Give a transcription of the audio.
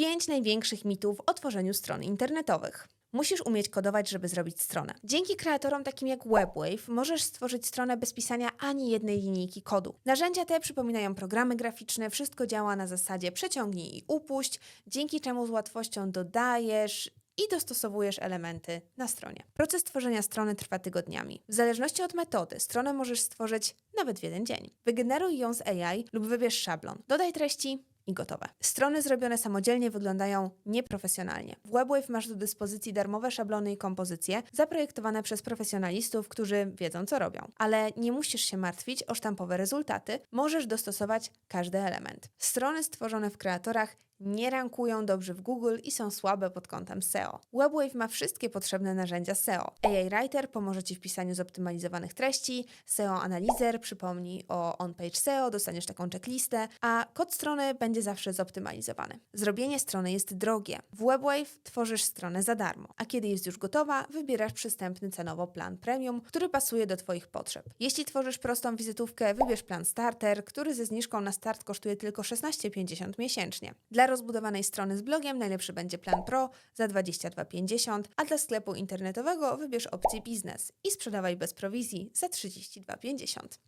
5 największych mitów o tworzeniu stron internetowych. Musisz umieć kodować, żeby zrobić stronę. Dzięki kreatorom takim jak WebWave możesz stworzyć stronę bez pisania ani jednej linijki kodu. Narzędzia te przypominają programy graficzne, wszystko działa na zasadzie przeciągnij i upuść, dzięki czemu z łatwością dodajesz i dostosowujesz elementy na stronie. Proces tworzenia strony trwa tygodniami. W zależności od metody, stronę możesz stworzyć nawet w jeden dzień. Wygeneruj ją z AI lub wybierz szablon. Dodaj treści i gotowe. Strony zrobione samodzielnie wyglądają nieprofesjonalnie. W WebWave masz do dyspozycji darmowe szablony i kompozycje zaprojektowane przez profesjonalistów, którzy wiedzą co robią. Ale nie musisz się martwić o sztampowe rezultaty, możesz dostosować każdy element. Strony stworzone w kreatorach nie rankują dobrze w Google i są słabe pod kątem SEO. WebWave ma wszystkie potrzebne narzędzia SEO. AI Writer pomoże Ci w pisaniu zoptymalizowanych treści, SEO Analyzer przypomni o on-page SEO, dostaniesz taką checklistę, a kod strony będzie zawsze zoptymalizowany. Zrobienie strony jest drogie. W WebWave tworzysz stronę za darmo, a kiedy jest już gotowa, wybierasz przystępny cenowo plan premium, który pasuje do Twoich potrzeb. Jeśli tworzysz prostą wizytówkę, wybierz plan starter, który ze zniżką na start kosztuje tylko 16,50 miesięcznie. Dla rozbudowanej strony z blogiem najlepszy będzie plan Pro za 22,50, a dla sklepu internetowego wybierz opcję biznes i sprzedawaj bez prowizji za 32,50.